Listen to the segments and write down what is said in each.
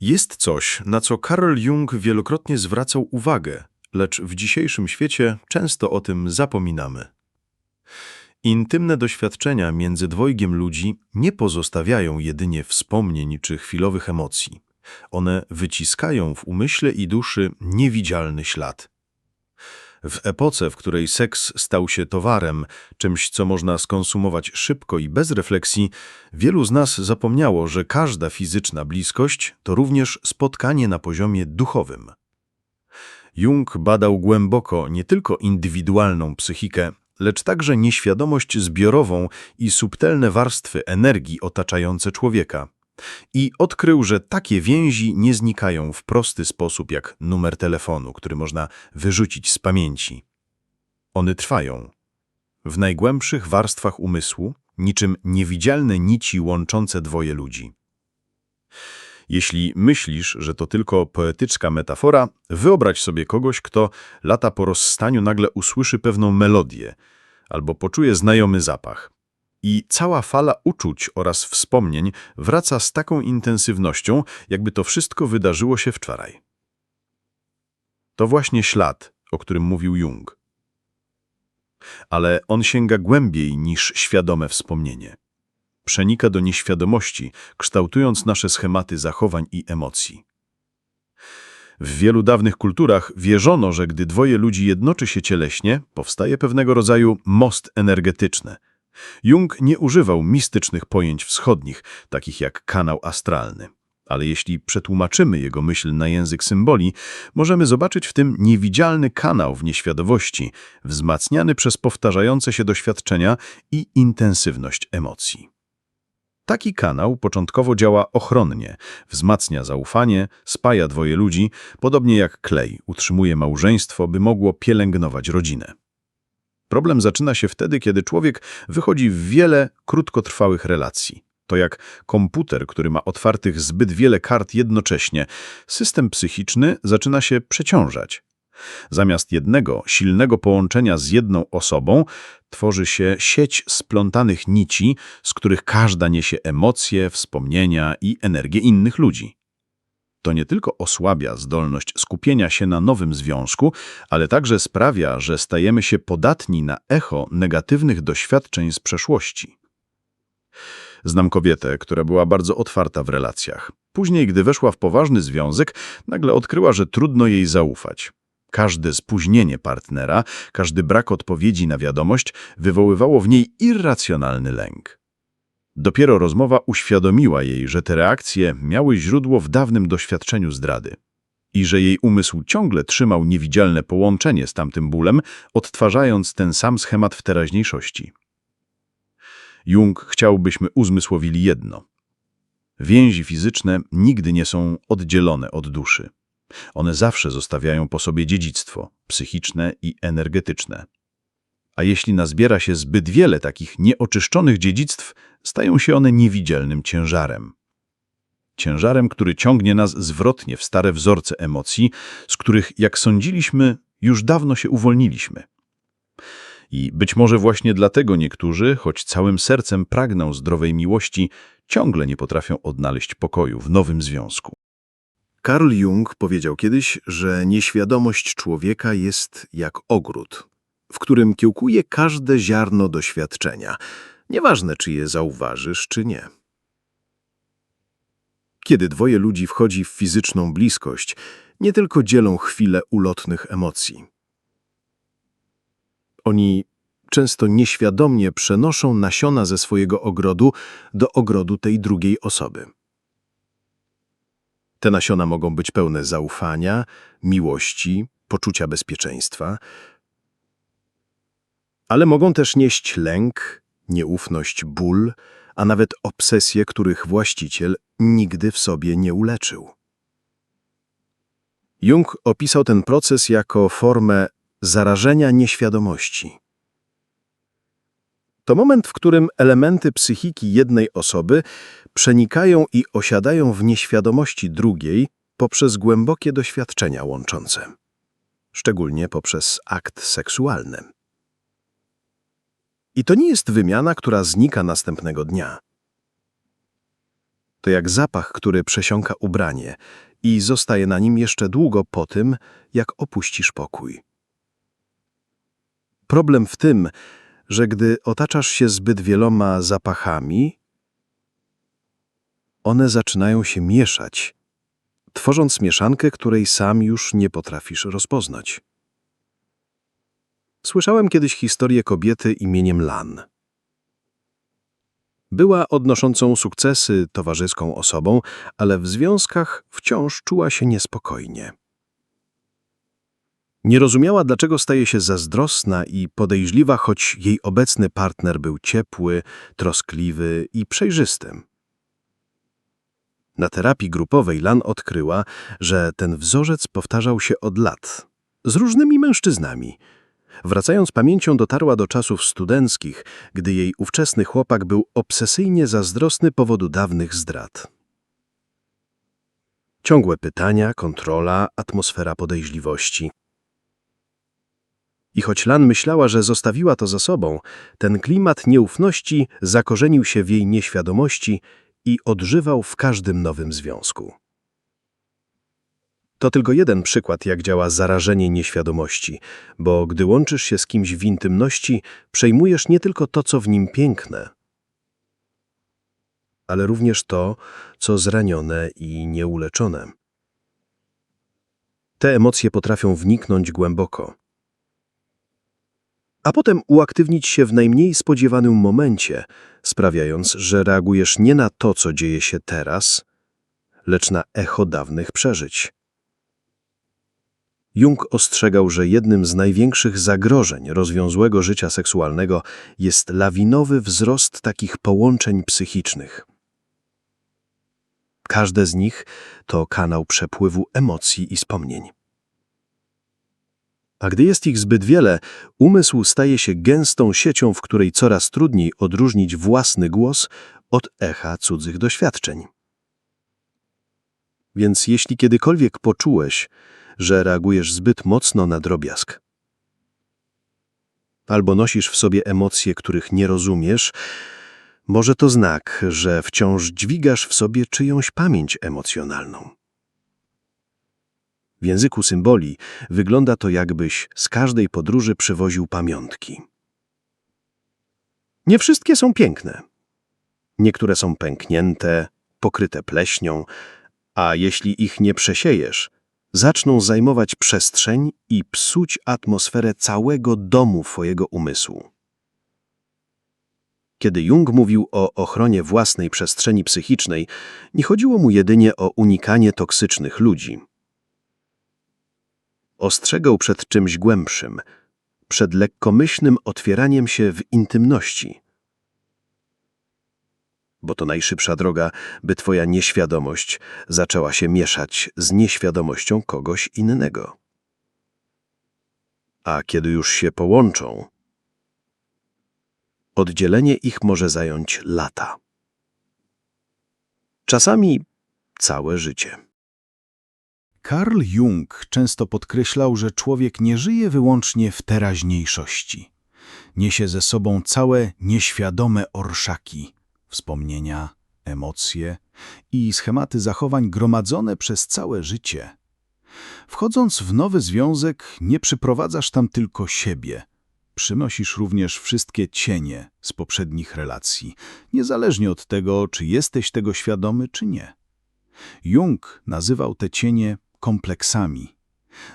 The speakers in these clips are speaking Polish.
Jest coś, na co Carl Jung wielokrotnie zwracał uwagę, lecz w dzisiejszym świecie często o tym zapominamy. Intymne doświadczenia między dwojgiem ludzi nie pozostawiają jedynie wspomnień czy chwilowych emocji. One wyciskają w umyśle i duszy niewidzialny ślad. W epoce, w której seks stał się towarem, czymś, co można skonsumować szybko i bez refleksji, wielu z nas zapomniało, że każda fizyczna bliskość to również spotkanie na poziomie duchowym. Jung badał głęboko nie tylko indywidualną psychikę, lecz także nieświadomość zbiorową i subtelne warstwy energii otaczające człowieka. I odkrył, że takie więzi nie znikają w prosty sposób jak numer telefonu, który można wyrzucić z pamięci. One trwają. W najgłębszych warstwach umysłu, niczym niewidzialne nici łączące dwoje ludzi. Jeśli myślisz, że to tylko poetyczna metafora, wyobraź sobie kogoś, kto lata po rozstaniu nagle usłyszy pewną melodię albo poczuje znajomy zapach. I cała fala uczuć oraz wspomnień wraca z taką intensywnością, jakby to wszystko wydarzyło się wczoraj. To właśnie ślad, o którym mówił Jung. Ale on sięga głębiej niż świadome wspomnienie. Przenika do nieświadomości, kształtując nasze schematy zachowań i emocji. W wielu dawnych kulturach wierzono, że gdy dwoje ludzi jednoczy się cieleśnie, powstaje pewnego rodzaju most energetyczny. Jung nie używał mistycznych pojęć wschodnich, takich jak kanał astralny. Ale jeśli przetłumaczymy jego myśl na język symboli, możemy zobaczyć w tym niewidzialny kanał w nieświadomości, wzmacniany przez powtarzające się doświadczenia i intensywność emocji. Taki kanał początkowo działa ochronnie, wzmacnia zaufanie, spaja dwoje ludzi, podobnie jak klej utrzymuje małżeństwo, by mogło pielęgnować rodzinę. Problem zaczyna się wtedy, kiedy człowiek wychodzi w wiele krótkotrwałych relacji. To jak komputer, który ma otwartych zbyt wiele kart jednocześnie. System psychiczny zaczyna się przeciążać. Zamiast jednego, silnego połączenia z jedną osobą, tworzy się sieć splątanych nici, z których każda niesie emocje, wspomnienia i energię innych ludzi. To nie tylko osłabia zdolność skupienia się na nowym związku, ale także sprawia, że stajemy się podatni na echo negatywnych doświadczeń z przeszłości. Znam kobietę, która była bardzo otwarta w relacjach. Później, gdy weszła w poważny związek, nagle odkryła, że trudno jej zaufać. Każde spóźnienie partnera, każdy brak odpowiedzi na wiadomość wywoływało w niej irracjonalny lęk. Dopiero rozmowa uświadomiła jej, że te reakcje miały źródło w dawnym doświadczeniu zdrady i że jej umysł ciągle trzymał niewidzialne połączenie z tamtym bólem, odtwarzając ten sam schemat w teraźniejszości. Jung chciał, byśmy uzmysłowili jedno. Więzi fizyczne nigdy nie są oddzielone od duszy. One zawsze zostawiają po sobie dziedzictwo psychiczne i energetyczne. A jeśli nazbiera się zbyt wiele takich nieoczyszczonych dziedzictw, stają się one niewidzialnym ciężarem. Ciężarem, który ciągnie nas zwrotnie w stare wzorce emocji, z których, jak sądziliśmy, już dawno się uwolniliśmy. I być może właśnie dlatego niektórzy, choć całym sercem pragną zdrowej miłości, ciągle nie potrafią odnaleźć pokoju w nowym związku. Carl Jung powiedział kiedyś, że nieświadomość człowieka jest jak ogród, w którym kiełkuje każde ziarno doświadczenia, nieważne czy je zauważysz, czy nie. Kiedy dwoje ludzi wchodzi w fizyczną bliskość, nie tylko dzielą chwilę ulotnych emocji. Oni często nieświadomie przenoszą nasiona ze swojego ogrodu do ogrodu tej drugiej osoby. Te nasiona mogą być pełne zaufania, miłości, poczucia bezpieczeństwa, ale mogą też nieść lęk, nieufność, ból, a nawet obsesje, których właściciel nigdy w sobie nie uleczył. Jung opisał ten proces jako formę zarażenia nieświadomości. To moment, w którym elementy psychiki jednej osoby przenikają i osiadają w nieświadomości drugiej poprzez głębokie doświadczenia łączące, szczególnie poprzez akt seksualny. I to nie jest wymiana, która znika następnego dnia. To jak zapach, który przesiąka ubranie i zostaje na nim jeszcze długo po tym, jak opuścisz pokój. Problem w tym, że gdy otaczasz się zbyt wieloma zapachami, one zaczynają się mieszać, tworząc mieszankę, której sam już nie potrafisz rozpoznać. Słyszałem kiedyś historię kobiety imieniem Lan. Była odnoszącą sukcesy towarzyską osobą, ale w związkach wciąż czuła się niespokojnie. Nie rozumiała, dlaczego staje się zazdrosna i podejrzliwa, choć jej obecny partner był ciepły, troskliwy i przejrzysty. Na terapii grupowej Lan odkryła, że ten wzorzec powtarzał się od lat, z różnymi mężczyznami. Wracając pamięcią dotarła do czasów studenckich, gdy jej ówczesny chłopak był obsesyjnie zazdrosny powodu dawnych zdrad. Ciągłe pytania, kontrola, atmosfera podejrzliwości. I choć Lan myślała, że zostawiła to za sobą, ten klimat nieufności zakorzenił się w jej nieświadomości i odżywał w każdym nowym związku. To tylko jeden przykład, jak działa zarażenie nieświadomości, bo gdy łączysz się z kimś w intymności, przejmujesz nie tylko to, co w nim piękne, ale również to, co zranione i nieuleczone. Te emocje potrafią wniknąć głęboko, a potem uaktywnić się w najmniej spodziewanym momencie, sprawiając, że reagujesz nie na to, co dzieje się teraz, lecz na echo dawnych przeżyć. Jung ostrzegał, że jednym z największych zagrożeń rozwiązłego życia seksualnego jest lawinowy wzrost takich połączeń psychicznych. Każde z nich to kanał przepływu emocji i wspomnień. A gdy jest ich zbyt wiele, umysł staje się gęstą siecią, w której coraz trudniej odróżnić własny głos od echa cudzych doświadczeń. Więc jeśli kiedykolwiek poczułeś, że reagujesz zbyt mocno na drobiazg, albo nosisz w sobie emocje, których nie rozumiesz, może to znak, że wciąż dźwigasz w sobie czyjąś pamięć emocjonalną. W języku symboli wygląda to jakbyś z każdej podróży przywoził pamiątki. Nie wszystkie są piękne. Niektóre są pęknięte, pokryte pleśnią, a jeśli ich nie przesiejesz, zaczną zajmować przestrzeń i psuć atmosferę całego domu twojego umysłu. Kiedy Jung mówił o ochronie własnej przestrzeni psychicznej, nie chodziło mu jedynie o unikanie toksycznych ludzi. Ostrzegał przed czymś głębszym, przed lekkomyślnym otwieraniem się w intymności. Bo to najszybsza droga, by twoja nieświadomość zaczęła się mieszać z nieświadomością kogoś innego. A kiedy już się połączą, oddzielenie ich może zająć lata. Czasami całe życie. Carl Jung często podkreślał, że człowiek nie żyje wyłącznie w teraźniejszości. Niesie ze sobą całe nieświadome orszaki, wspomnienia, emocje i schematy zachowań gromadzone przez całe życie. Wchodząc w nowy związek, nie przyprowadzasz tam tylko siebie. Przynosisz również wszystkie cienie z poprzednich relacji, niezależnie od tego, czy jesteś tego świadomy, czy nie. Jung nazywał te cienie kompleksami,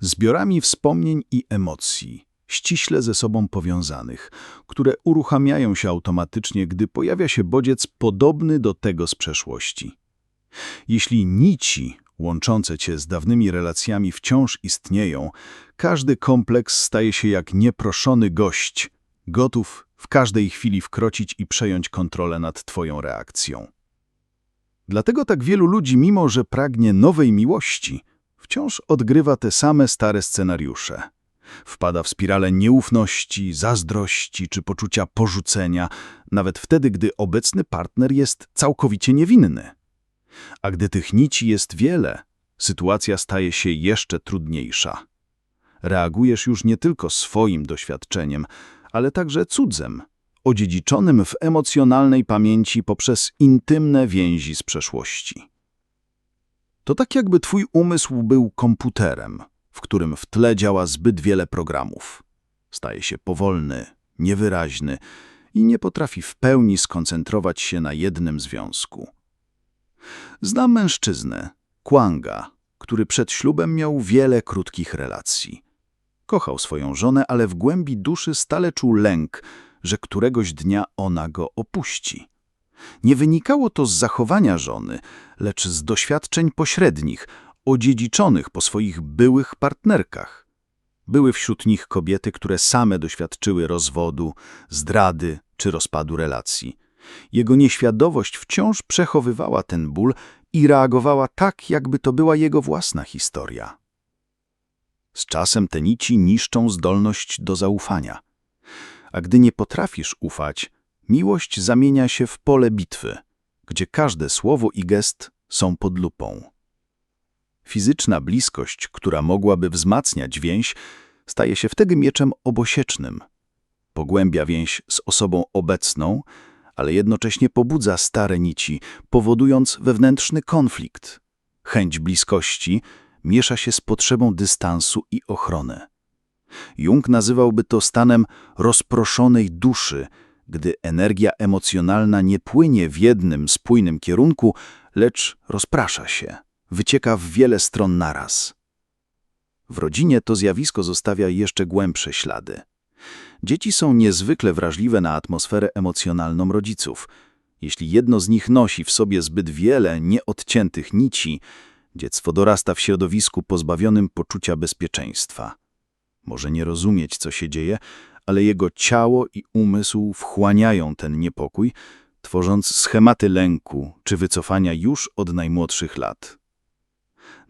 zbiorami wspomnień i emocji, ściśle ze sobą powiązanych, które uruchamiają się automatycznie, gdy pojawia się bodziec podobny do tego z przeszłości. Jeśli nici łączące cię z dawnymi relacjami wciąż istnieją, każdy kompleks staje się jak nieproszony gość, gotów w każdej chwili wkroczyć i przejąć kontrolę nad twoją reakcją. Dlatego tak wielu ludzi, mimo że pragnie nowej miłości, wciąż odgrywa te same stare scenariusze. Wpada w spirale nieufności, zazdrości czy poczucia porzucenia, nawet wtedy, gdy obecny partner jest całkowicie niewinny. A gdy tych nici jest wiele, sytuacja staje się jeszcze trudniejsza. Reagujesz już nie tylko swoim doświadczeniem, ale także cudzem, odziedziczonym w emocjonalnej pamięci poprzez intymne więzi z przeszłości. To tak jakby twój umysł był komputerem, w którym w tle działa zbyt wiele programów. Staje się powolny, niewyraźny i nie potrafi w pełni skoncentrować się na jednym związku. Znam mężczyznę, Kwanga, który przed ślubem miał wiele krótkich relacji. Kochał swoją żonę, ale w głębi duszy stale czuł lęk, że któregoś dnia ona go opuści. Nie wynikało to z zachowania żony, lecz z doświadczeń pośrednich, odziedziczonych po swoich byłych partnerkach. Były wśród nich kobiety, które same doświadczyły rozwodu, zdrady czy rozpadu relacji. Jego nieświadomość wciąż przechowywała ten ból i reagowała tak, jakby to była jego własna historia. Z czasem te nici niszczą zdolność do zaufania. A gdy nie potrafisz ufać, miłość zamienia się w pole bitwy, gdzie każde słowo i gest są pod lupą. Fizyczna bliskość, która mogłaby wzmacniać więź, staje się wtedy mieczem obosiecznym. Pogłębia więź z osobą obecną, ale jednocześnie pobudza stare nici, powodując wewnętrzny konflikt. Chęć bliskości miesza się z potrzebą dystansu i ochrony. Jung nazywałby to stanem rozproszonej duszy, gdy energia emocjonalna nie płynie w jednym spójnym kierunku, lecz rozprasza się, wycieka w wiele stron naraz. W rodzinie to zjawisko zostawia jeszcze głębsze ślady. Dzieci są niezwykle wrażliwe na atmosferę emocjonalną rodziców. Jeśli jedno z nich nosi w sobie zbyt wiele nieodciętych nici, dziecko dorasta w środowisku pozbawionym poczucia bezpieczeństwa. Może nie rozumieć, co się dzieje, ale jego ciało i umysł wchłaniają ten niepokój, tworząc schematy lęku czy wycofania już od najmłodszych lat.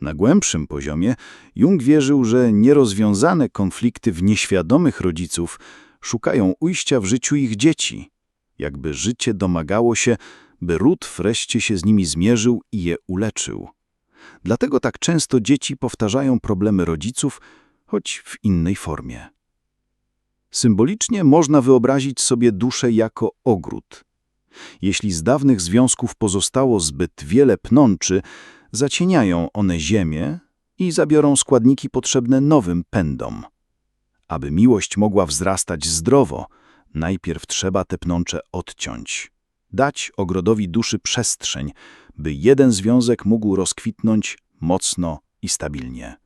Na głębszym poziomie Jung wierzył, że nierozwiązane konflikty w nieświadomych rodziców szukają ujścia w życiu ich dzieci, jakby życie domagało się, by ród wreszcie się z nimi zmierzył i je uleczył. Dlatego tak często dzieci powtarzają problemy rodziców, choć w innej formie. Symbolicznie można wyobrazić sobie duszę jako ogród. Jeśli z dawnych związków pozostało zbyt wiele pnączy, zacieniają one ziemię i zabiorą składniki potrzebne nowym pędom. Aby miłość mogła wzrastać zdrowo, najpierw trzeba te pnącze odciąć. Dać ogrodowi duszy przestrzeń, by jeden związek mógł rozkwitnąć mocno i stabilnie.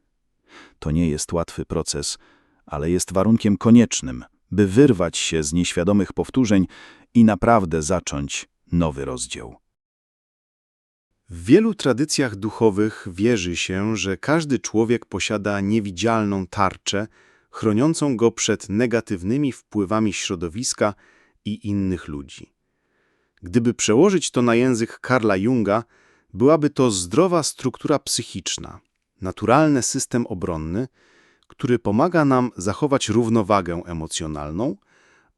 To nie jest łatwy proces, ale jest warunkiem koniecznym, by wyrwać się z nieświadomych powtórzeń i naprawdę zacząć nowy rozdział. W wielu tradycjach duchowych wierzy się, że każdy człowiek posiada niewidzialną tarczę, chroniącą go przed negatywnymi wpływami środowiska i innych ludzi. Gdyby przełożyć to na język Karla Junga, byłaby to zdrowa struktura psychiczna, naturalny system obronny, który pomaga nam zachować równowagę emocjonalną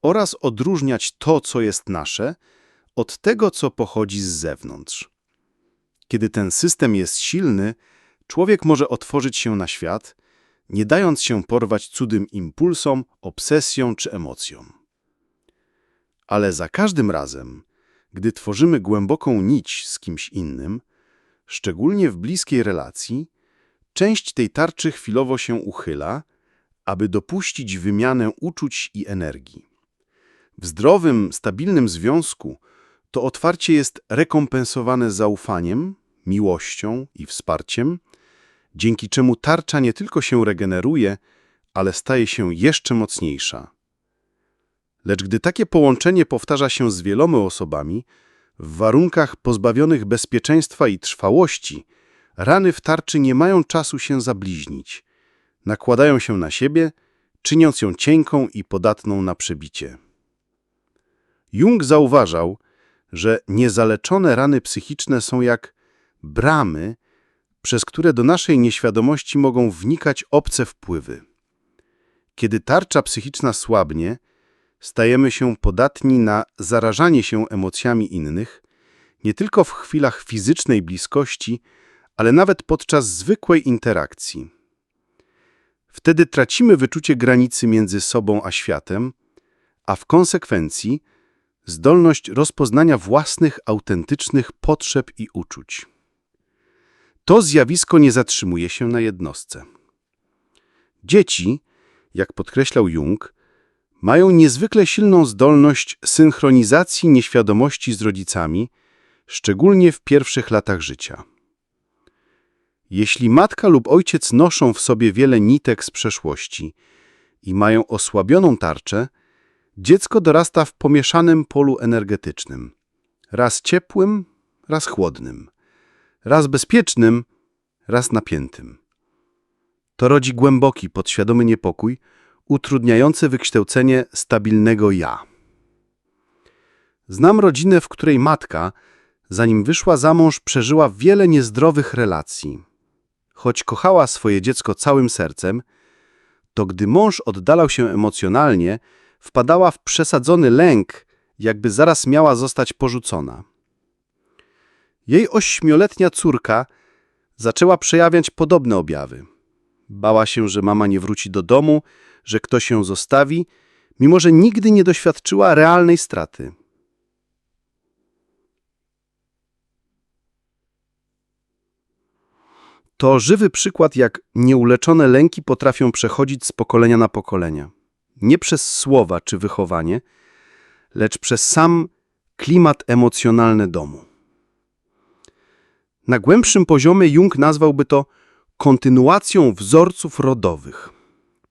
oraz odróżniać to, co jest nasze, od tego, co pochodzi z zewnątrz. Kiedy ten system jest silny, człowiek może otworzyć się na świat, nie dając się porwać cudym impulsom, obsesją czy emocjom. Ale za każdym razem, gdy tworzymy głęboką nić z kimś innym, szczególnie w bliskiej relacji, część tej tarczy chwilowo się uchyla, aby dopuścić wymianę uczuć i energii. W zdrowym, stabilnym związku to otwarcie jest rekompensowane zaufaniem, miłością i wsparciem, dzięki czemu tarcza nie tylko się regeneruje, ale staje się jeszcze mocniejsza. Lecz gdy takie połączenie powtarza się z wieloma osobami, w warunkach pozbawionych bezpieczeństwa i trwałości, rany w tarczy nie mają czasu się zabliźnić. Nakładają się na siebie, czyniąc ją cienką i podatną na przebicie. Jung zauważał, że niezaleczone rany psychiczne są jak bramy, przez które do naszej nieświadomości mogą wnikać obce wpływy. Kiedy tarcza psychiczna słabnie, stajemy się podatni na zarażanie się emocjami innych, nie tylko w chwilach fizycznej bliskości, ale nawet podczas zwykłej interakcji. Wtedy tracimy wyczucie granicy między sobą a światem, a w konsekwencji zdolność rozpoznania własnych, autentycznych potrzeb i uczuć. To zjawisko nie zatrzymuje się na jednostce. Dzieci, jak podkreślał Jung, mają niezwykle silną zdolność synchronizacji nieświadomości z rodzicami, szczególnie w pierwszych latach życia. Jeśli matka lub ojciec noszą w sobie wiele nitek z przeszłości i mają osłabioną tarczę, dziecko dorasta w pomieszanym polu energetycznym. Raz ciepłym, raz chłodnym. Raz bezpiecznym, raz napiętym. To rodzi głęboki, podświadomy niepokój, utrudniający wykształcenie stabilnego ja. Znam rodzinę, w której matka, zanim wyszła za mąż, przeżyła wiele niezdrowych relacji. Choć kochała swoje dziecko całym sercem, to gdy mąż oddalał się emocjonalnie, wpadała w przesadzony lęk, jakby zaraz miała zostać porzucona. Jej ośmioletnia córka zaczęła przejawiać podobne objawy. Bała się, że mama nie wróci do domu, że ktoś ją zostawi, mimo że nigdy nie doświadczyła realnej straty. To żywy przykład, jak nieuleczone lęki potrafią przechodzić z pokolenia na pokolenia. Nie przez słowa czy wychowanie, lecz przez sam klimat emocjonalny domu. Na głębszym poziomie Jung nazwałby to kontynuacją wzorców rodowych,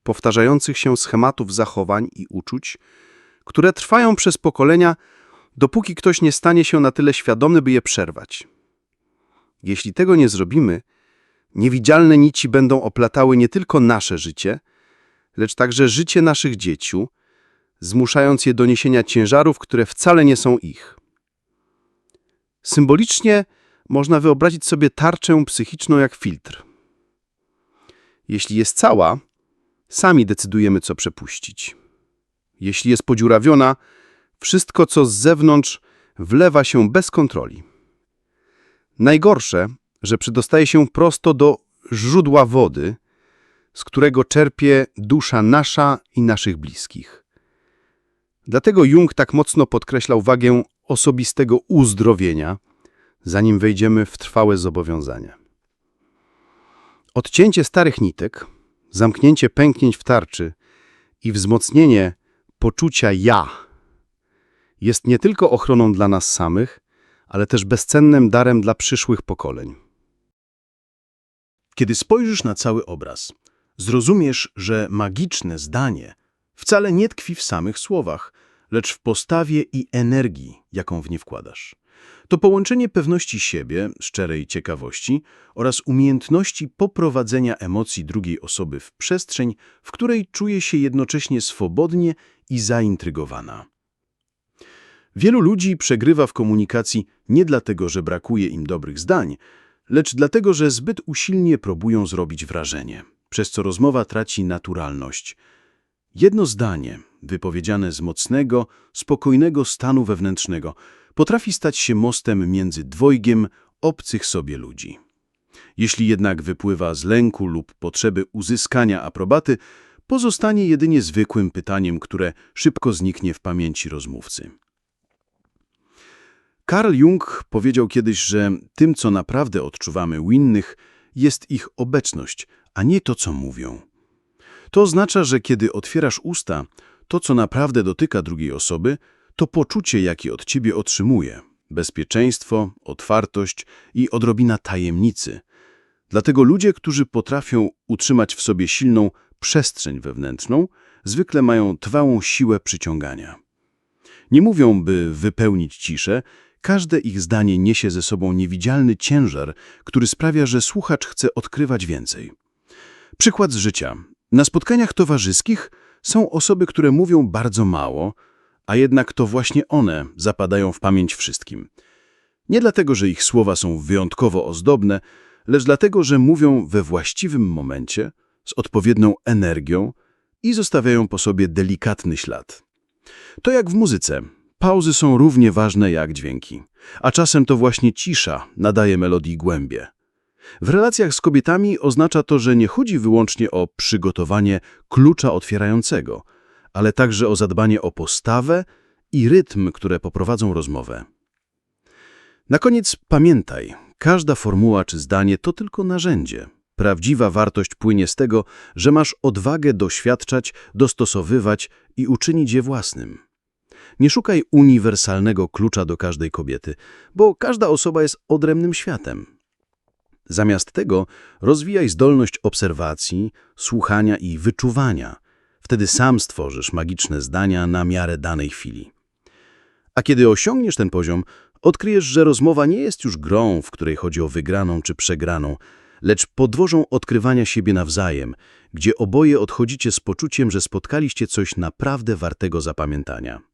powtarzających się schematów zachowań i uczuć, które trwają przez pokolenia, dopóki ktoś nie stanie się na tyle świadomy, by je przerwać. Jeśli tego nie zrobimy, niewidzialne nici będą oplatały nie tylko nasze życie, lecz także życie naszych dzieci, zmuszając je do niesienia ciężarów, które wcale nie są ich. Symbolicznie można wyobrazić sobie tarczę psychiczną jak filtr. Jeśli jest cała, sami decydujemy, co przepuścić. Jeśli jest podziurawiona, wszystko, co z zewnątrz, wlewa się bez kontroli. Najgorsze, że przydostaje się prosto do źródła wody, z którego czerpie dusza nasza i naszych bliskich. Dlatego Jung tak mocno podkreślał wagę osobistego uzdrowienia, zanim wejdziemy w trwałe zobowiązania. Odcięcie starych nitek, zamknięcie pęknięć w tarczy i wzmocnienie poczucia ja jest nie tylko ochroną dla nas samych, ale też bezcennym darem dla przyszłych pokoleń. Kiedy spojrzysz na cały obraz, zrozumiesz, że magiczne zdanie wcale nie tkwi w samych słowach, lecz w postawie i energii, jaką w nie wkładasz. To połączenie pewności siebie, szczerej ciekawości oraz umiejętności poprowadzenia emocji drugiej osoby w przestrzeń, w której czuje się jednocześnie swobodnie i zaintrygowana. Wielu ludzi przegrywa w komunikacji nie dlatego, że brakuje im dobrych zdań, lecz dlatego, że zbyt usilnie próbują zrobić wrażenie, przez co rozmowa traci naturalność. Jedno zdanie, wypowiedziane z mocnego, spokojnego stanu wewnętrznego, potrafi stać się mostem między dwojgiem obcych sobie ludzi. Jeśli jednak wypływa z lęku lub potrzeby uzyskania aprobaty, pozostanie jedynie zwykłym pytaniem, które szybko zniknie w pamięci rozmówcy. Carl Jung powiedział kiedyś, że tym, co naprawdę odczuwamy u innych, jest ich obecność, a nie to, co mówią. To oznacza, że kiedy otwierasz usta, to, co naprawdę dotyka drugiej osoby, to poczucie, jakie od ciebie otrzymuje. Bezpieczeństwo, otwartość i odrobina tajemnicy. Dlatego ludzie, którzy potrafią utrzymać w sobie silną przestrzeń wewnętrzną, zwykle mają trwałą siłę przyciągania. Nie mówią, by wypełnić ciszę, każde ich zdanie niesie ze sobą niewidzialny ciężar, który sprawia, że słuchacz chce odkrywać więcej. Przykład z życia. Na spotkaniach towarzyskich są osoby, które mówią bardzo mało, a jednak to właśnie one zapadają w pamięć wszystkim. Nie dlatego, że ich słowa są wyjątkowo ozdobne, lecz dlatego, że mówią we właściwym momencie, z odpowiednią energią i zostawiają po sobie delikatny ślad. To jak w muzyce. Pauzy są równie ważne jak dźwięki, a czasem to właśnie cisza nadaje melodii głębie. W relacjach z kobietami oznacza to, że nie chodzi wyłącznie o przygotowanie klucza otwierającego, ale także o zadbanie o postawę i rytm, które poprowadzą rozmowę. Na koniec pamiętaj, każda formuła czy zdanie to tylko narzędzie. Prawdziwa wartość płynie z tego, że masz odwagę doświadczać, dostosowywać i uczynić je własnym. Nie szukaj uniwersalnego klucza do każdej kobiety, bo każda osoba jest odrębnym światem. Zamiast tego rozwijaj zdolność obserwacji, słuchania i wyczuwania. Wtedy sam stworzysz magiczne zdania na miarę danej chwili. A kiedy osiągniesz ten poziom, odkryjesz, że rozmowa nie jest już grą, w której chodzi o wygraną czy przegraną, lecz podwożą odkrywania siebie nawzajem, gdzie oboje odchodzicie z poczuciem, że spotkaliście coś naprawdę wartego zapamiętania.